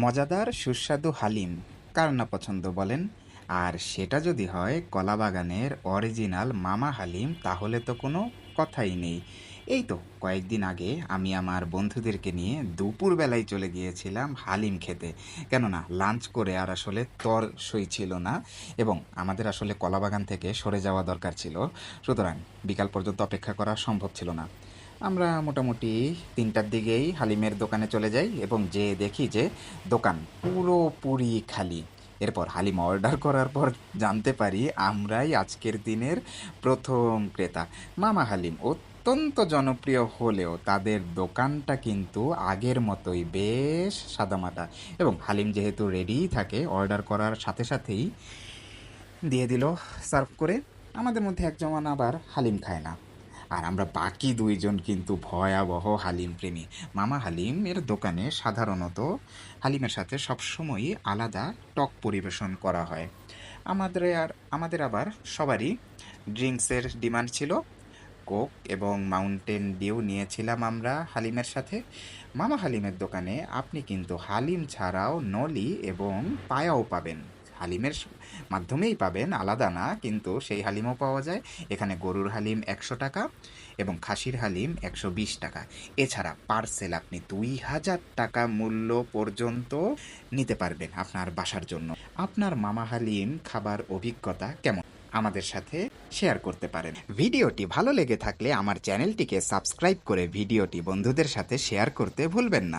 মজাদার, সুস্বাদু হালিম। কার না পছন্দ বলেন? আর সেটা যদি হয় কলাবাগানের অরিজিনাল মামা হালিম, তাহলে তো কোনো কথাই নেই। এই তো কয়েকদিন আগে আমি আমার বন্ধুদেরকে নিয়ে দুপুরবেলায় চলে গিয়েছিলাম হালিম খেতে। কেননা লাঞ্চ করে আর আসলে তর সই ছিল না এবং আমাদের আসলে কলাবাগান থেকে সরে যাওয়া দরকার ছিল। সুতরাং বিকাল পর্যন্ত অপেক্ষা করা সম্ভব ছিল না। আমরা মোটামুটি তিনটার দিকেই হালিমের দোকানে চলে যাই এবং যে দেখি যে দোকান পুরোপুরি খালি। এরপর হালিম অর্ডার করার পর জানতে পারি আমরাই আজকের দিনের প্রথম ক্রেতা। মামা হালিম অত্যন্ত জনপ্রিয় হলেও তাদের দোকানটা কিন্তু আগের মতোই বেশ সাদামাটা এবং হালিম যেহেতু রেডিই থাকে অর্ডার করার সাথে সাথেই দিয়ে দিল সার্ভ করে। আমাদের মধ্যে একজন আবার হালিম খায় না। আর আমরা বাকি দুইজন কিন্তু ভয়াবহ হালিম প্রেমী। মামা হালিম এর দোকানে সাধারণত হালিমের সাথে সবসময়ই আলাদা টক পরিবেশন করা হয়। আমাদের আর, আমাদের আবার সবারই ড্রিঙ্কসের ডিমান্ড ছিল। কোক এবং মাউন্টেন ডিউ নিয়েছিলাম আমরা হালিমের সাথে। মামা হালিমের দোকানে আপনি কিন্তু হালিম ছাড়াও নলি এবং পায়াও পাবেন। হালিমের মাধ্যমেই পাবেন আলাদা না, কিন্তু সেই হালিমও পাওয়া যায়। এখানে গরুর হালিম একশো টাকা এবং খাসির হালিম একশো বিশ টাকা। এছাড়া পার্সেল আপনি দুই হাজার টাকা মূল্য পর্যন্ত নিতে পারবেন আপনার বাসার জন্য। আপনার মামা হালিম খাবার অভিজ্ঞতা কেমন? আমাদের সাথে শেয়ার করতে পারেন। ভিডিওটি ভালো লেগে থাকলে আমার চ্যানেলটিকে সাবস্ক্রাইব করে ভিডিওটি বন্ধুদের সাথে শেয়ার করতে ভুলবেন না।